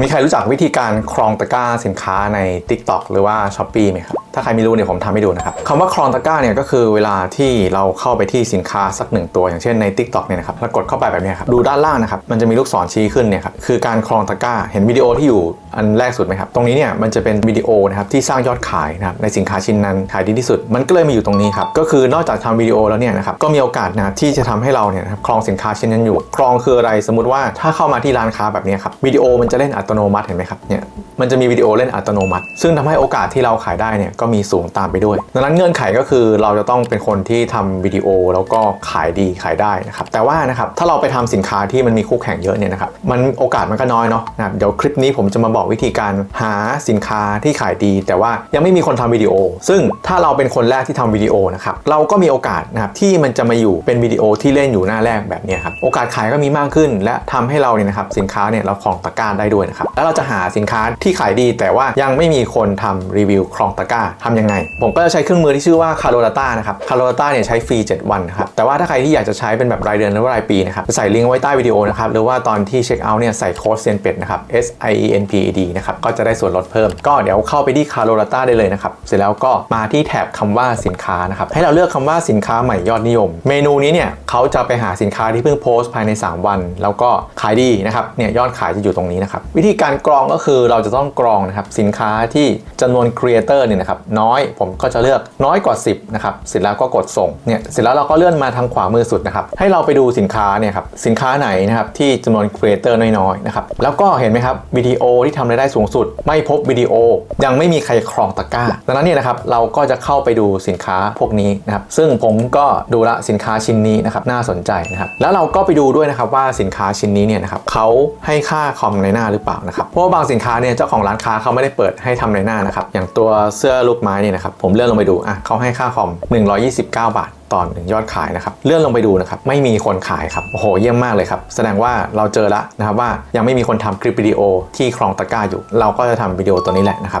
มีใครรู้จักวิธีการครองตะกร้าสินค้าใน TikTok หรือว่า s h อ p e e ไหมครับ ถ้าใครไม่รู้เนี่ยผมทำให้ดูนะครับคำว่าครองตะกร้าเนี่ยก็คือเวลาที่เราเข้าไปที่สินค้าสักหนึ่งตัว อย่างเช่นใน TikTok เนี่ยนะครับแล้วกดเข้าไปแบบนี้ครับดูด้านล่างนะครับมันจะมีลูกศรชี้ขึ้นเนี่ยครับคือการครองตะกร้าเห็นวิดีโอที่อยู่อันแรกสุดไหมครับตรงนี้เนี่ยมันจะเป็นวิดีโอนะครับที่สร้างยอดขายนะครับในสินค้าชิ้นนั้นขายดีที่สุด มันก็เลยมาอยู่ตรงนี้ครับก็คือนอกจากทำวิดีโอแล้วเนี่ยนะครับก็มีโอกาสนะที่จะทำให้เราเนี่ยครับครองสินค้าชิ้นนั้นอยู่ครองคืออะไรสมมติว่าถ้าเข้ามาที่ร้านค้าแบบนี้ครับวิดีโอมันจะเล่นอัตโนมัติเห็นไหมครับเนี่ยมันจะมีวิดีโอเล่นอัตโนมัติ ซึ่งทำให้โอกาสที่เราขายได้เนี่ยก็มีสูงตามไปด้วย ดังนั้นเงื่อนไขก็คือเราจะต้องเป็นคนที่ทำวิดีโอแล้วก็ขายดีขายได้นะครับแต่ว่านะครับถ้าเราไปทำสินค้าที่มันมีคู่แข่งเยอะเนี่ยนะครับมันโอกาสมันก็น้อยเนาะนะครับเดี๋ยวคลิปนี้ผมจะมาบอกวิธีการหาสินค้าที่ขายดี แต่ว่ายังไม่มีคนทำวิดีโอ ซึ่งถ้าเราเป็นคนแรกที่ทำวิดีโอนะครับเราก็มีโอกาสนะครับที่มันจะมาอยู่เป็นวิดีโอที่เล่นอยู่หน้าแรกแบบนี้ครับโอกาสขายก็มีมากขึ้น และทำให้เราเนี่ยนะครับสินค้าเนี่ยเราครองตะกร้าได้ด้วยนะครับแล้วเราจะหาสินค้าที่ขายดี แต่ว่ายังไม่มีคนทำรีวิวครองตะกร้าทำยังไง ผมก็จะใช้เครื่องมือที่ชื่อว่า c a r o l a t a นะครับ c a r o l a t a เนี่ยใช้ฟรี 7 วันครับแต่ว่าถ้าใครที่อยากจะใช้เป็นแบบรายเดือนหรือว่ารายปีนะครับจะใส่ลิงก์ไว้ใต้วิดีโอนะครับหรือว่าตอนที่เช็คเอาท์เนี่ยใส่โค้ดเซียนเป็ดนะครับ S I E N P E D นะครับก็จะได้ส่วนลดเพิ่ม ก็เดี๋ยวเข้าไปที่ c a r o l a t a ได้เลยนะครับเสร็จแล้วก็มาที่แถบคำว่าสินค้านะครับให้เราเลือกคำว่าสินค้าใหม่ยอดนิยม เมนูนี้เนี่ยเขาจะไปหาสินค้าที่เพิ่งโพสต์ภายใน 3 วัน แล้วก็ขายดีนะครับเนี่ยยอดขายจะอยู่ตรงนี้นะครับวิธีการกรองก็คือเราจะต้องกรองนะครับสินค้าที่จำนวนครีเอเตอร์เนี่ยนะครับน้อย ผมก็จะเลือกน้อยกว่า 10นะครับเสร็จแล้วก็กดส่งเนี่ยเสร็จแล้วเราก็เลื่อนมาทางขวามือสุดนะครับให้เราไปดูสินค้าเนี่ยครับสินค้าไหนนะครับที่จำนวนครีเอเตอร์น้อยๆนะครับแล้วก็เห็นไหมครับวิดีโอที่ทำรายได้สูงสุด ไม่พบวิดีโอ ยังไม่มีใครครองตะกร้าดังนั้นเนี่ยนะครับเราก็จะเข้าไปดูสินค้าพวกนี้นะครับซึ่งผมก็ดูละสินค้าชิ้นนี้นะครับน่าสนใจนะครับแล้วเราก็ไปดูด้วยนะครับว่าสินค้าชิ้นนี้เนี่ยนะครับเขาให้ค่าคอมในหน้าหรือเปล่านะครับเพราะว่าบางสินค้าเนี่ยเจ้าของร้านค้าเขาไม่ได้เปิดให้ทำในหน้านะครับอย่างตัวเสื้อลกไม้เนี่ยนะครับผมเลื่อนลงไปดูอะเขาให้ค่าคอม 129 บาทตอนหนึ่งยอดขายนะครับเลื่อนลงไปดูนะครับไม่มีคนขายครับโอ้โหเยี่ยมมากเลยครับ แสดงว่าเราเจอแล้วนะครับว่ายังไม่มีคนทำคลิปวิดีโอที่ครองตะกร้าอยู่ เราก็จะทำวิดีโอตัวนี้แหละนะครับ